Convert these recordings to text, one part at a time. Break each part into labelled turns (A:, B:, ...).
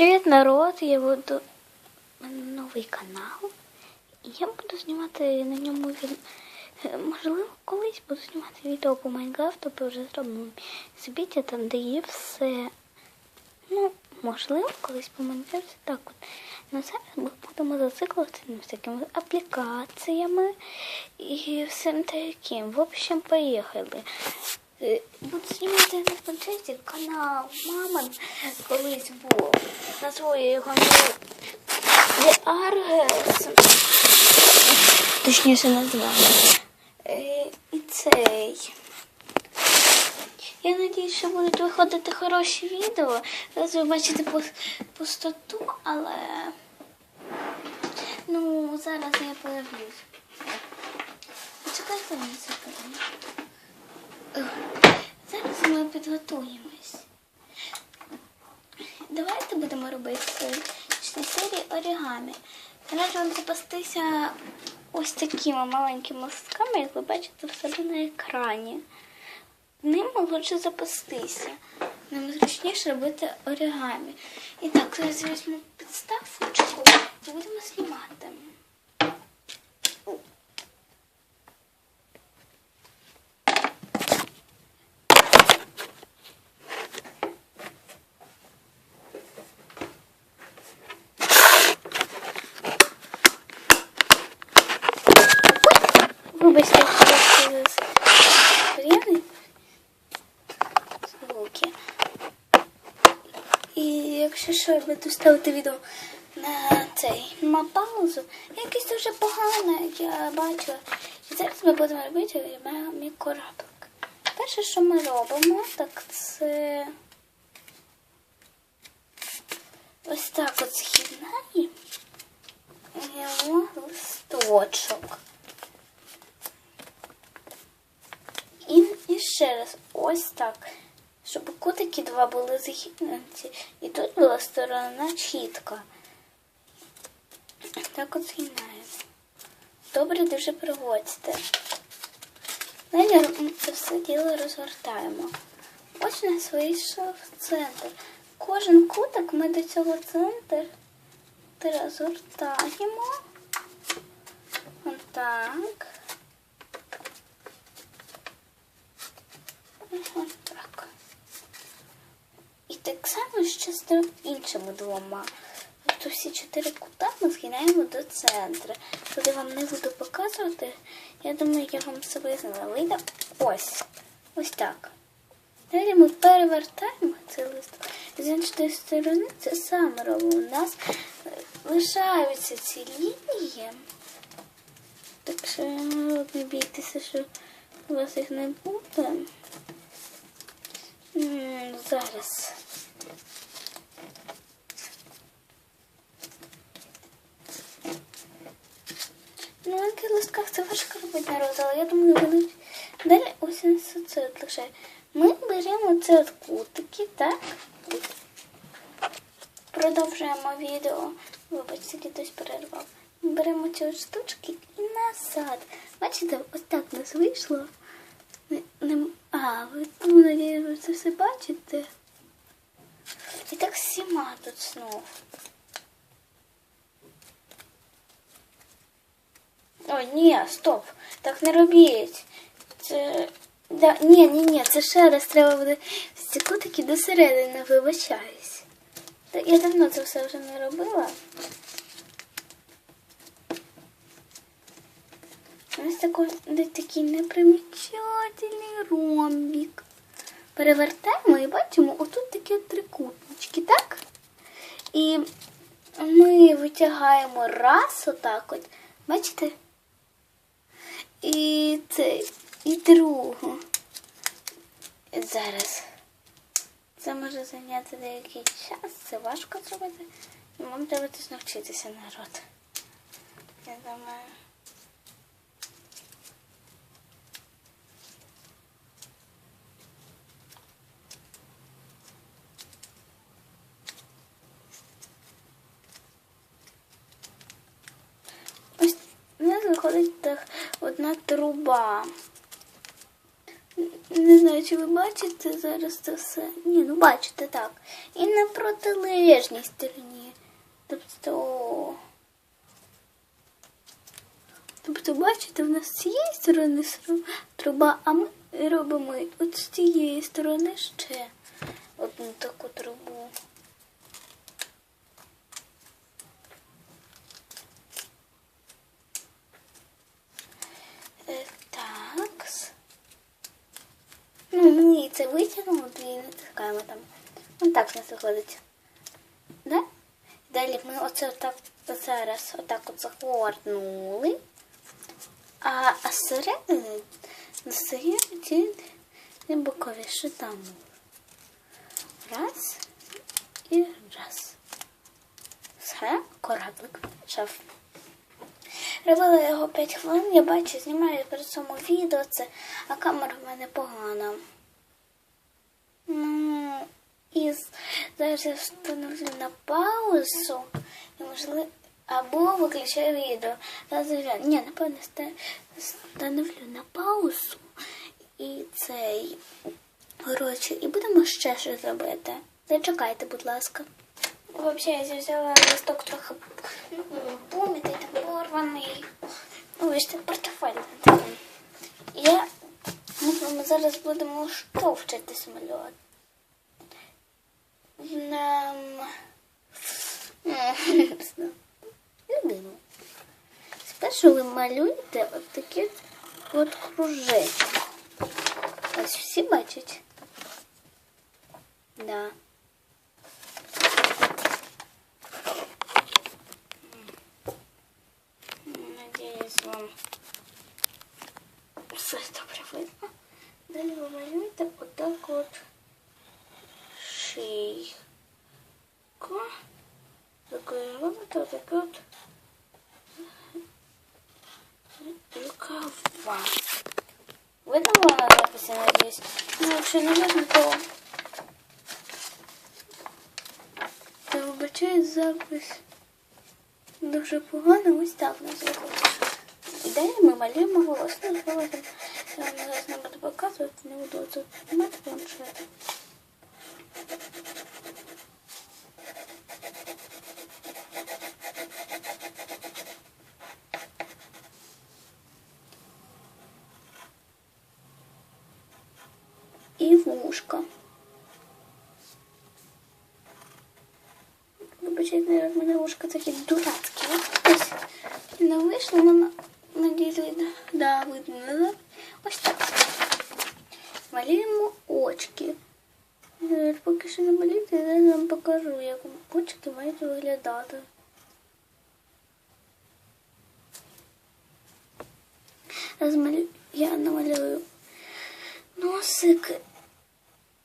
A: Привіт, народ! Я буду новий канал. Я буду знімати на ньому від... е, Можливо, колись буду знімати відео по Майнкрафту, бо вже зроблено збіття там, де є все. Ну, можливо, колись по Майнкрафту так от. На зараз ми будемо зациклюватися всякими аплікаціями і всім таким. В общем, поїхали. Е, Буду знімати на планшеті канал Мама колись був. Назву я його The Arges. Точніше назвала. Е, І цей. Я надію, що будуть виходити хороші відео. Зараз ви бачите пустоту, але ну зараз я появлюсь. Почекайте мені секунду. Зараз ми підготуємось. Давайте будемо робити серії орігамі. Раджу вам запастися ось такими маленькими листками, як ви бачите в себе на екрані. Ними лучше запастися. Ним зручніше робити оригамі. І так, зараз візьму підставочку і будемо знімати. Вибачте, що я приємний звуки. І якщо що, я буду ставити відео на цей на паузу, якесь дуже погане, як я бачила. І зараз ми будемо робити мій кораблик. Перше, що ми робимо, так це ось так от згинаємо його листочок. І, і ще раз ось так. Щоб кутики два були згинуті. І тут була сторона чітка. Так от згинаємо. Добре дуже проводьте. Далі це все діло розгортаємо. Ось у нас вийшов центр. Кожен куток ми до цього центру розгортаємо. Отак. Ось так. І так само ще з іншими двома. Тобто всі чотири кута ми згинаємо до центру. Туди вам не буду показувати. Я думаю, я вам все визнала. Вийде ось. Ось так. Далі ми перевертаємо цей лист. З іншої сторони це саме робимо. У нас е, лишаються ці лінії. Так що не бійтеся, що у вас їх не буде. Зараз. Ну, на таких листках це важко робити народ, але я думаю, вони далі ось це лише. Ми беремо це от кутики, так? Продовжуємо відео. Вибачте, хтось перервав. Беремо ці штучки і назад. Бачите, ось так нас вийшло. Не, не, а, ви ну, надію, ви це все бачите. І так всіма тут знов. Ой, ні, стоп, так не робіть. Це. Да, ні, ні, ні, це ще раз треба буде ці кутики до середини, вибачаюсь. Я давно це все вже не робила. Ось такий, такий непримічательний ромбік. Перевертаємо і бачимо, отут такі трикутнички, так? І ми витягаємо раз отак от. Бачите? І це, і другу. Зараз. Це може зайняти деякий час. Це важко зробити. І вам теж навчитися народ. Я думаю. Ось у нас виходить так одна труба. Не знаю, чи ви бачите зараз це все. Ні, ну бачите так. І на протилежній стороні. Тобто. Тобто, бачите, в нас з цієї сторони труба, а ми робимо от з цієї сторони ще одну таку трубу. Е, Так. Ну, ми це витягнемо, і натискаємо там. Ну так в нас виходить. Да? Далі ми оце отак зараз отак от загорнули. А, а зсередини достаємо ті ті бокові шитами. Раз і раз. Все, кораблик почав. Робила його 5 хвилин, я бачу, знімаю при цьому відео це, а камера в мене погана. І зараз я встановлю на паузу і можливо. Або виключаю відео. Зараз Ні, напевно, ста- встановлю на паузу і цей. Коротше, і будемо ще щось робити. Зачекайте, будь ласка. Взагалі, я взяла листок трохи ну, помітий, там порваний. Ну, ви ж це портфель. Я, ну, ми зараз будемо що вчити самоліт. Нам... Любимо. Спершу ви малюєте от такі от кружечки. Ось всі бачать? Да. Надеюсь, вам все добре видно. Далі ви малюєте отак от шийку. Такою робите отак от рукава. Видно вам на записі, надіюсь? Ну, якщо не видно, то... То вибачаю запис. Дуже погано, ось так у нас виходить. І далі ми малюємо волосний волосся. Я вам зараз не буду показувати, не буду тут знімати планшет. І вушка. Вибачайте, в мене вушка такі дурацькі. Ось не вийшло, але надіюсь видно. Да, видно назад. Ось так. Малюємо очки. Е, Поки що не малюйте, я вам покажу, як очки мають виглядати. Я намалюю носик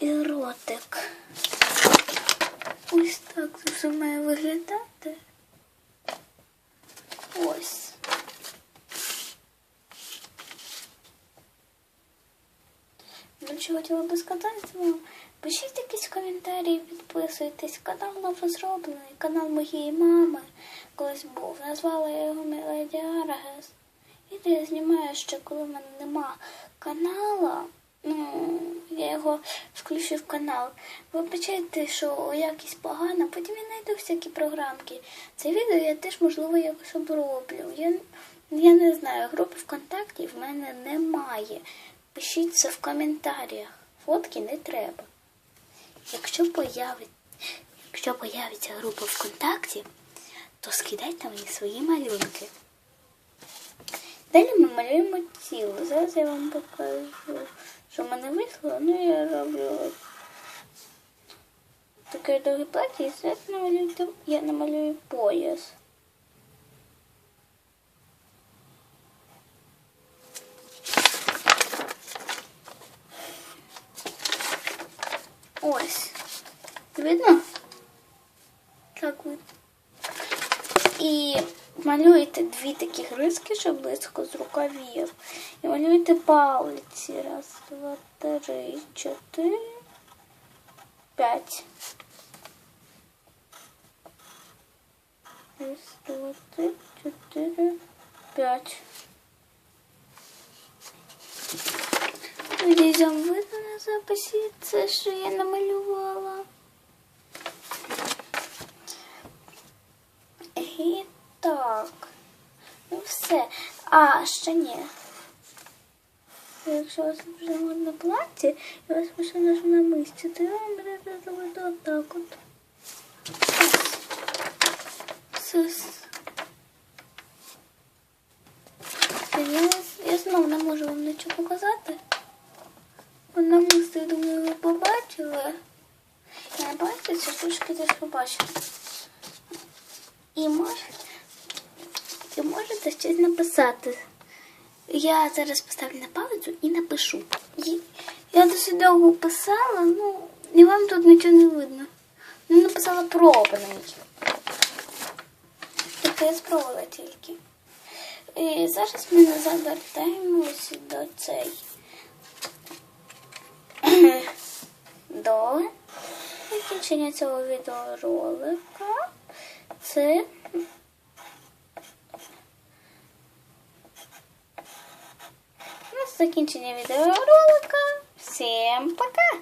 A: і ротик. Ось так це все має виглядати. Ось. Ну, що хотіла би сказати вам. Пишіть якісь коментарі, підписуйтесь. Канал ново зроблений, канал моєї мами колись був. Назвала я його Мелодія Арагес. І я знімаю ще, коли в мене нема канала. Ну, я його включив в канал. Вибачайте, що якість погана, потім я знайду всякі програмки. Це відео я теж, можливо, якось оброблю. Я, я не знаю, групи ВКонтакті в мене немає. Пишіть це в коментарях. Фотки не треба. Якщо появить, якщо появиться група ВКонтакті, то скидайте мені свої малюнки. Далі ми малюємо тіло. Зараз я вам покажу, що в мене вийшло. Ну, я роблю от таке довге плаття і зараз намалюю, я намалюю пояс. Ось. Видно? Так видно. І малюєте дві такі риски, щоб близько з рукавів. І малюєте палиці. Раз, два, три, чотири, п'ять. Раз, два, три, чотири, п'ять. Відео видно на записі це, що я намалювала. І так. Ну все. А, ще ні. Якщо у вас вже модне плаття, і у вас машина ж на мисці, то я вам буде зробити отак от. Сус. Я, я знову не можу вам нічого показати. Вона мисти, я думаю, ви побачили. Я не бачу, ці штучки теж побачила. І можете, можете щось написати. Я зараз поставлю на паузу і напишу. Я досить довго писала, ну, і вам тут нічого не видно. Ну, написала пробний. Тобто я спробувала тільки. І зараз ми назад вертаємося до цей. До закінчення цього відеоролика. Це у нас закінчення відеоролика. Всім пока!